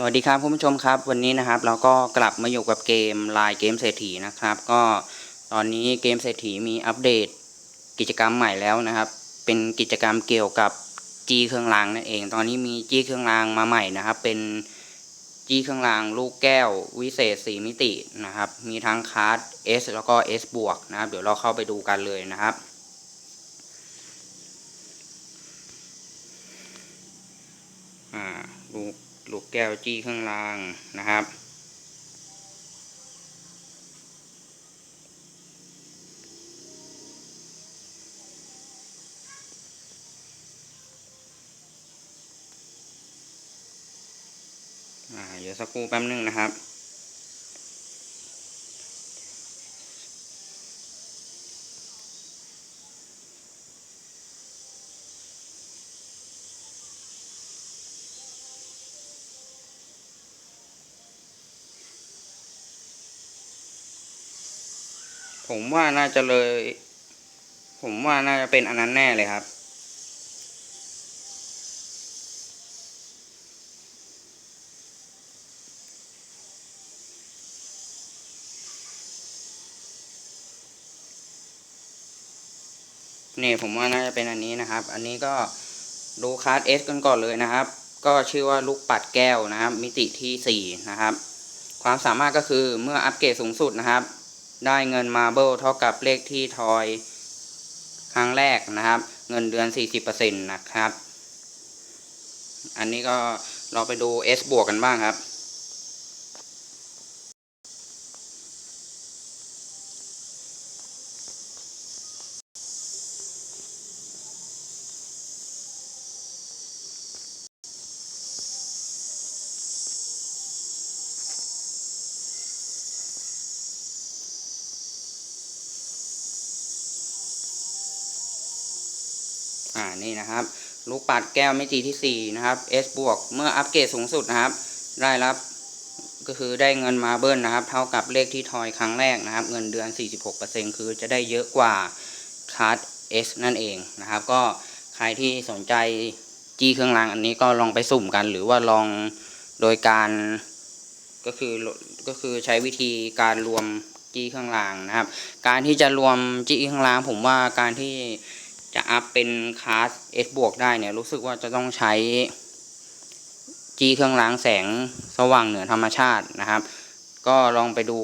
สวัสดีครับคุณผู้ชมครับ วันนี้นะครับเราก็กลับมาอยู่กับเกมลายเกมเศรษฐีนะครับ ก็ตอนนี้เกมเศรษฐีมีอัปเดตกิจกรรมใหม่แล้วนะครับ เป็นกิจกรรมเกี่ยวกับจี้เครื่องรางนั่นเอง ตอนนี้มีจี้เครื่องรางมาใหม่นะครับ เป็นจี้เครื่องรางลูกแก้ววิเศษสีมิตินะครับ มีทั้งคาร์ด S แล้วก็ S บวกนะครับ เดี๋ยวเราเข้าไปดูกันเลยนะครับอ่าลูก ลูกแก้วจี้เครื่องรางนะครับ อ่า เดี๋ยวสักครู่แป๊บนึงนะครับ ผมว่าน่าจะเลย ผมว่าน่าจะเป็นอันนั้นแน่เลยครับ นี่ผมว่าน่าจะเป็นอันนี้นะครับ อันนี้ก็ดูคาร์ด S กันก่อนเลยนะครับ ก็ชื่อว่าลูกปัดแก้วนะครับ มิติที่ 4 นะครับ ความสามารถก็คือเมื่ออัปเกรดสูงสุดนะครับ ได้เงินมาเบิลเท่ากับเลขที่ทอยครั้งแรกนะครับ เงินเดือน 40%นะครับ อันนี้ก็เราไปดู S บวกกันบ้างครับ อ่านี่นะครับ ลูกปัดแก้วมิติที่ 4 นะครับ S บวกเมื่ออัปเกรดสูงสุดนะครับ ได้รับก็คือได้เงินมาเบิลนะครับ เท่ากับเลขที่ทอยครั้งแรกนะครับ เงินเดือน 46%คือจะได้เยอะกว่าคาร์ด S นั่นเองนะครับ ก็ใครที่สนใจจี้เครื่องรางอันนี้ก็ลองไปสุ่มกัน หรือว่าลองโดยการก็คือก็คือใช้วิธีการรวมจี้เครื่องรางนะครับ การที่จะรวมจี้เครื่องรางผมว่าการที่ จะอัพเป็นคลาส S บวกได้เนี่ยรู้สึกว่าจะต้องใช้จีเครื่องล้างแสงสว่างเหนือธรรมชาตินะครับ ก็ลองไปดู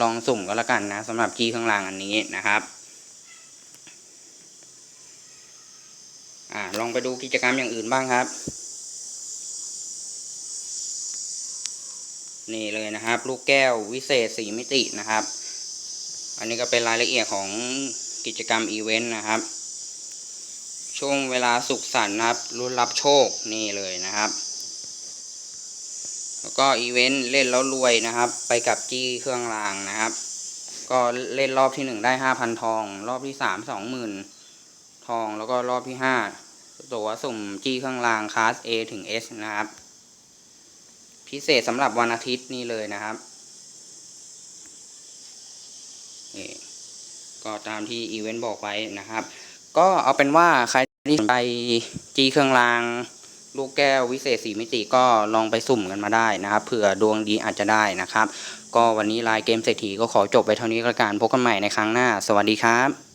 ลองสุ่มก็แล้วกันนะสำหรับจีเครื่องรางอันนี้นะครับอ่าลองไปดูกิจกรรมอย่างอื่นบ้างครับ นี่เลยนะครับ ลูกแก้ววิเศษสีมิตินะครับ อันนี้ก็เป็นรายละเอียดของกิจกรรมอีเวนต์นะครับ ช่วงเวลาสุขสันต์นะครับรุ่นรับโชคนี่เลยนะครับ แล้วก็อีเวนต์เล่นแล้วรวยนะครับ ไปกับจี้เครื่องรางนะครับ ก็เล่นรอบที่หนึ่งได้ห้าพันทอง รอบที่สามสองหมื่นทองแล้วก็รอบที่ห้าตัวสุ่มจี้เครื่องรางคลาส A ถึง S นะครับ พิเศษสำหรับวันอาทิตย์นี่เลยนะครับนี่ก็ตามที่อีเวนต์บอกไว้นะครับ ก็เอาเป็นว่าใครที่สนใจจีเครื่องราง ลูกแก้ววิเศษสีมิติก็ลองไปสุ่มกันมาได้นะครับเผื่อดวงดีอาจจะได้นะครับ ก็วันนี้ลายเกมเศรษฐีก็ขอจบไปเท่านี้ก็แล้วกันพบกันใหม่ในครั้งหน้า สวัสดีครับ